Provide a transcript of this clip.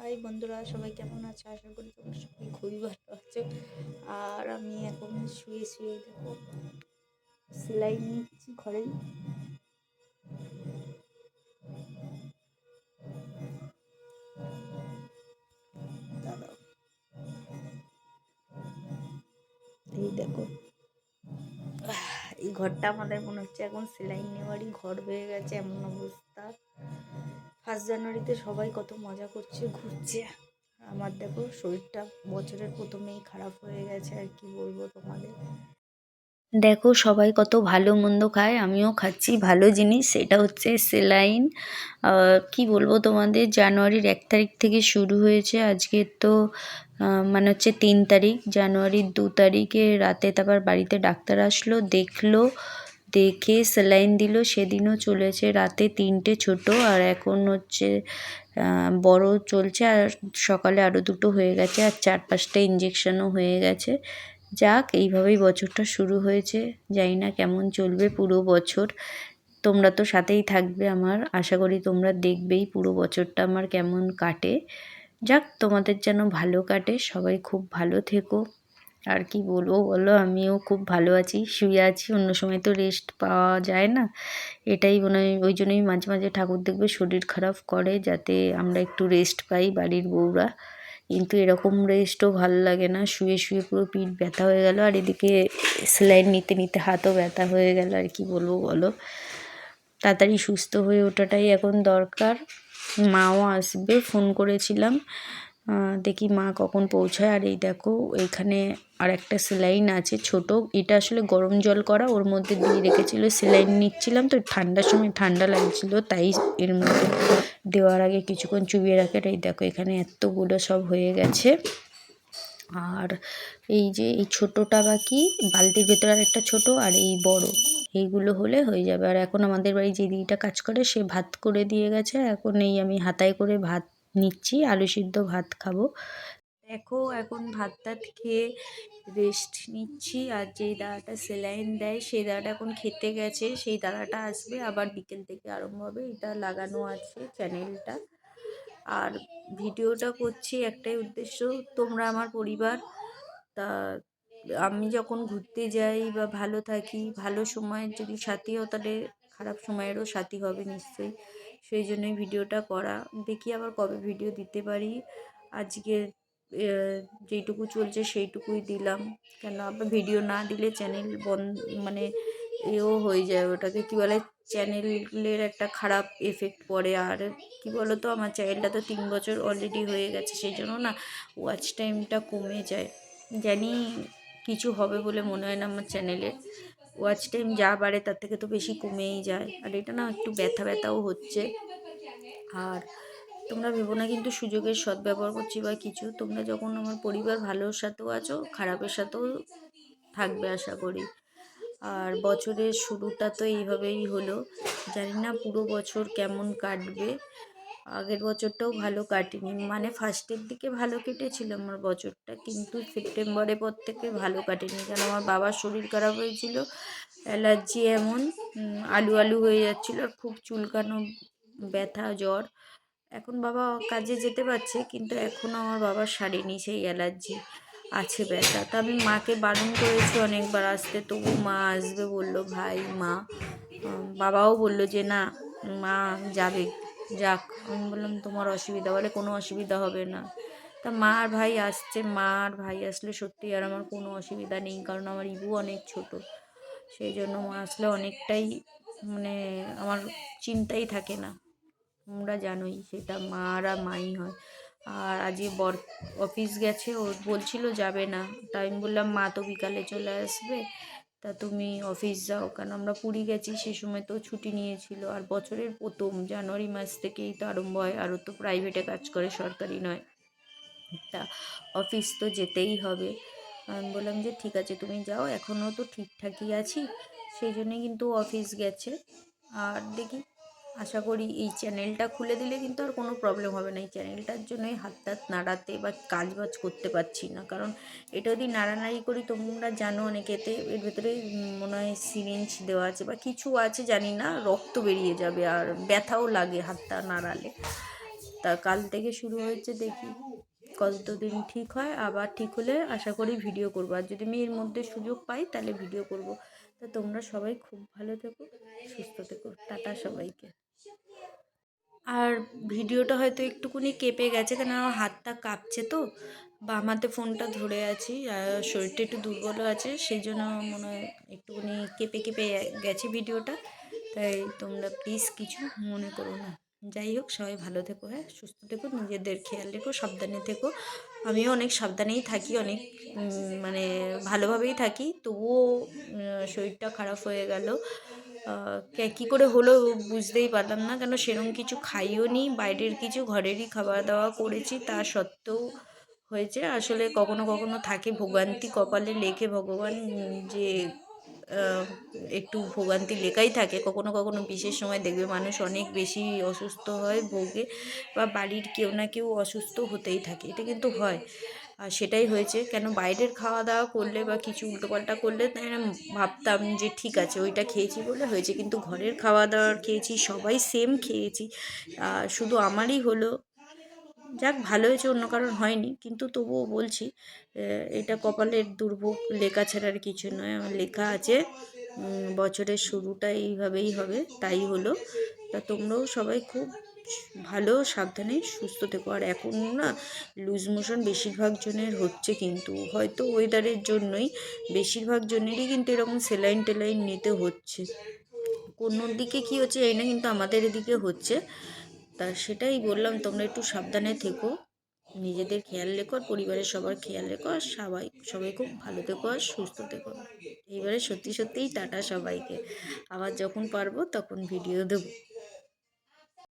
High বন্ধুরা, সবাই কেমন আছে? আশা করি তোমরা সবাই খুবই ভালো আছো। আর আমি এখন শুয়ে শুয়ে দেখো, সেলাই নিচ্ছি ঘরে। এই দেখো এই ঘরটা আমাদের মনে হচ্ছে এখন সেলাই নেওয়ারই ঘর হয়ে গেছে, এমন অবস্থা। ফার্স্ট জানুয়ারিতে সবাই কত মজা করছে, ঘুরছে। আমার দেখো, শরীরটা বছরের প্রথমেই খারাপ হয়ে গেছে, আর কি বলব তোমাদের। দেখো, সবাই কত ভালো মন্দ খায়, আমিও খাচ্ছি ভালো জিনিস, সেটা হচ্ছে সেলাইন। কি বলব তোমাদের, জানুয়ারির এক তারিখ থেকে শুরু হয়েছে, আজকে তো মানে হচ্ছে তিন তারিখ, জানুয়ারির দু তারিখে রাতে তারপর বাড়িতে ডাক্তার আসলো, দেখল দেখে স্যালাইন দিল, সেদিনও চলেছে রাতে তিনটে ছোট আর এখন হচ্ছে বড় চলছে আর সকালে আরও দুটো হয়ে গেছে আর চার পাঁচটা ইঞ্জেকশনও হয়ে গেছে। যাক, এইভাবেই বছরটা শুরু হয়েছে। জানি না কেমন চলবে পুরো বছর। তোমরা তো সাথেই থাকবে আমার। আশা করি তোমরা দেখবেই পুরো বছরটা আমার কেমন কাটে। যাক, তোমাদের যেন ভালো কাটে। সবাই খুব ভালো থেকো। আর কি বলব বলো? আমিও খুব ভালো আছি, শুয়ে আছি। অন্য সময় তো রেস্ট পাওয়া যায় না। এটাই মনে হয়, ওই জন্যই মাঝে মাঝে ঠাকুর দেখবে শরীর খারাপ করে, যাতে আমরা একটু রেস্ট পাই বাড়ির বউরা। কিন্তু এরকম রেস্টও ভালো লাগে না। শুয়ে শুয়ে পুরো পিঠ ব্যথা হয়ে গেল, আর এদিকে সেলাইন নিতে নিতে হাতও ব্যথা হয়ে গেল, আর কি বলব বলো? তাড়াতাড়ি সুস্থ হয়ে ওঠাটাই এখন দরকার। মাও আসবে, ফোন করেছিলাম। দেখি মা কখন পৌঁছায়। আর এই দেখো, এখানে আর একটা সেলাইন আছে ছোট। এটা আসলে গরম জল করা, ওর মধ্যে দিয়ে রেখেছিল, সেলাইন নিচ্ছিলাম তো, ঠান্ডার সময় ঠান্ডা লাগছিল, তাই এর মধ্যে দেওয়ার আগে কিছুক্ষণ চুবিয়ে রাখে। এই দেখো, এখানে এতগুলো সব হয়ে গেছে। আর এই যে, এই ছোটোটা বাকি বালতির ভেতরে আর একটা ছোটো, আর এই বড়, এইগুলো হলে হয়ে যাবে। আর এখন আমাদের বাড়ি যে দিদিটা কাজ করে, সে ভাত করে দিয়ে গেছে। এখন এই আমি হাতায় করে ভাত নিচ্ছি, আলু সিদ্ধ ভাত খাব। দেখো, এখন ভাত টাত খেয়ে রেস্ট নিচ্ছি। আর যেই দাদাটা সেলাইন দেয়, সেই দাদাটা এখন খেতে গেছে। সেই দাদাটা আসবে আবার বিকেল থেকে আরম্ভ হবে। এটা লাগানো আছে চ্যানেলটা আর ভিডিওটা করছি একটাই উদ্দেশ্য, তোমরা আমার পরিবার, তা আমি যখন ঘুরতে যাই বা ভালো থাকি, ভালো সময়ের যদি সাথী হও, তাহলে খারাপ সময়েরও সাথী হবে নিশ্চয়ই। সেই জন্যই ভিডিওটা করা। দেখি আবার কবে ভিডিও দিতে পারি। আজকে যেইটুকু চলছে সেইটুকুই দিলাম। কেন আবার ভিডিও না দিলে চ্যানেল বন্ধ মানে এও হয়ে যায় ওটাকে। কী বলে? চ্যানেলের একটা খারাপ এফেক্ট পড়ে। আর কি বলো তো আমার চ্যানেলটা তো তিন বছর অলরেডি হয়ে গেছে, সেই জন্য না ওয়াচ টাইমটা কমে যায়। জানি কিছু হবে বলে মনে হয় না আমার চ্যানেলে। ওয়াচ টাইম যা বাড়ে তার থেকে তো বেশি কমেই যায়। আর এটা না একটু ব্যথা ব্যথাও হচ্ছে। আর তোমরা ভেবো না কিন্তু সুযোগের সদ্ব্যবহার করছি বা কিছু। তোমরা যখন আমার পরিবার ভালোর সাথেও আছো, খারাপের সাথেও থাকবে আশা করি। আর বছরের শুরুটা তো এইভাবেই হলো। জানি না পুরো বছর কেমন কাটবে। আগের বছরটাও ভালো কাটেনি। মানে ফার্স্টের দিকে ভালো কেটেছিল আমার বছরটা, কিন্তু সেপ্টেম্বরের পর থেকে ভালো কাটেনি। কারণ আমার বাবার শরীর খারাপ হয়েছিল, অ্যালার্জি এমন আলু আলু হয়ে যাচ্ছিল আর খুব চুলকানো, ব্যথা, জ্বর। এখন বাবা কাজে যেতে পারছে, কিন্তু এখনও আমার বাবা সারেনি সেই অ্যালার্জি। আছে ব্যথা। তা আমি মাকে বারণ করেছি অনেকবার, আসতে তবু মা আসবে বলল, ভাই, মা। বাবাও বলল যে, না, মা যাবে। যাক, আমি বললাম, তোমার অসুবিধা। বলে, কোনো অসুবিধা হবে না। তা মা আর ভাই আসছে মা আর ভাই আসলে সত্যি আর আমার কোনো অসুবিধা নেই, কারণ আমার ইবু অনেক ছোট। সেই জন্য মা আসলে অনেকটাই মানে আমার চিন্তাই থাকে না। তোমরা জানোই, সেটা মারা মাই হয়। আর আজকে বর অফিস গেছে, ও বলছিল যাবে না। তাই আমি বললাম, মা তো বিকালে চলে আসবে। তা তুমি অফিস যাও, কারণ আমরা পুরী গেছি, সে সময় তো ছুটি নিয়েছিল। আর বছরের প্রথম জানুয়ারি মাস থেকেই তো আরম্ভ হয়, আরও তো প্রাইভেটে কাজ করে, সরকারি নয়। তা অফিস তো যেতেই হবে। আমি বললাম যে ঠিক আছে, তুমি যাও, এখনও তো ঠিকঠাকই আছি। সেই জন্যে কিন্তু অফিস গেছে। আর দেখি আশা করি এই চ্যানেলটা খুলে দিলে কিন্তু আর কোনো প্রবলেম হবে না। এই চ্যানেলটার জন্যই হাত টাত নাড়াতে বা কাজ বাজ করতে পারছি না। কারণ এটা যদি নাড়ানাড়ি করি তোমরা জানো অনেকেতে এর ভেতরে মনে হয় সিরিঞ্জ দেওয়া আছে বা কিছু আছে, জানি না, রক্ত বেরিয়ে যাবে আর ব্যথাও লাগে হাতটা নাড়ালে। তা কাল থেকে শুরু হয়েছে দেখি কতদিন ঠিক হয়, আবার ঠিক হলে আশা করি ভিডিও করব। আর যদি আমি এর মধ্যে সুযোগ পাই তাহলে ভিডিও করব। তা তোমরা সবাই খুব ভালো থেকো, সুস্থ থেকো। টাটা সবাইকে। আর ভিডিওটা হয়তো একটুকুনি কেঁপে গেছে কেন আমার হাতটা কাঁপছে তো। বা আমাতে ফোনটা ধরে আছি, আর শরীরটা একটু দুর্বলও আছে, সেই জন্য মনে হয় একটুখানি কেঁপে কেঁপে গেছে ভিডিওটা। তাই তোমরা প্লিজ কিছু মনে করো না। যাই হোক, সবাই ভালো থেকো হ্যাঁ? সুস্থ থেকো, নিজেদের খেয়াল রেখো, সাবধানে থেকো। আমিও অনেক সাবধানেই থাকি, অনেক মানে ভালোভাবেই থাকি, তবুও শরীরটা খারাপ হয়ে গেল। কী করে হলো বুঝতেই পারলাম না। কেন সেরকম কিছু খাইও নি, বাইরের কিছু ঘরেরই খাওয়া দাওয়া করেছি, তা সত্ত্বেও হয়েছে। আসলে কখনো কখনো থাকে ভোগান্তি কপালে লেখে ভগবান যে একটু ভোগান্তি লেখাই থাকে। কখনো কখনো বিশেষ সময় দেখবে মানুষ অনেক বেশি অসুস্থ হয় ভোগে, বা বাড়ির কেউ না কেউ অসুস্থ হতেই থাকে। এটা কিন্তু হয়। সেটাই হয়েছে। কেন বাইরের খাওয়া দাওয়া করলে বা কিছু উল্টোপাল্টা করলে তাই ভাবতাম যে ঠিক আছে, ওইটা খেয়েছি বলে হয়েছে। কিন্তু ঘরের খাওয়া দাওয়ার খেয়েছি, সবাই সেম খেয়েছি। শুধু আমারই হলো। যাক, ভালো হয়েছে, অন্য কারণ হয়নি। কিন্তু তবুও বলছি এটা কপালের দুর্ভোগ, লেখা ছাড়া আর কিছু নয়। আমার লেখা আছে বছরের শুরুটা এইভাবেই হবে, তাই হলো। তা তোমরাও সবাই খুব ভালো, সাবধানে, সুস্থ থেকো। আর এখন না লুজ মোশন বেশিরভাগ জনের হচ্ছে কিন্তু, হয়তো ওয়েদারের জন্যই বেশিরভাগ জনেরই কিন্তু এরকম সেলাইন টেলাইন নিতে হচ্ছে। কোনো দিকে কী হচ্ছে এই না, কিন্তু আমাদের এদিকে হচ্ছে। তা সেটাই বললাম, তোমরা একটু সাবধানে থেকো। নিজেদের খেয়াল রেখো আর পরিবারের সবার খেয়াল রেখো। আর সবাই সবাই খুব ভালো থেকো আর সুস্থ থেকো। এইবারে সত্যি সত্যিই টাটা সবাইকে। আবার যখন পারব তখন ভিডিও দেবো।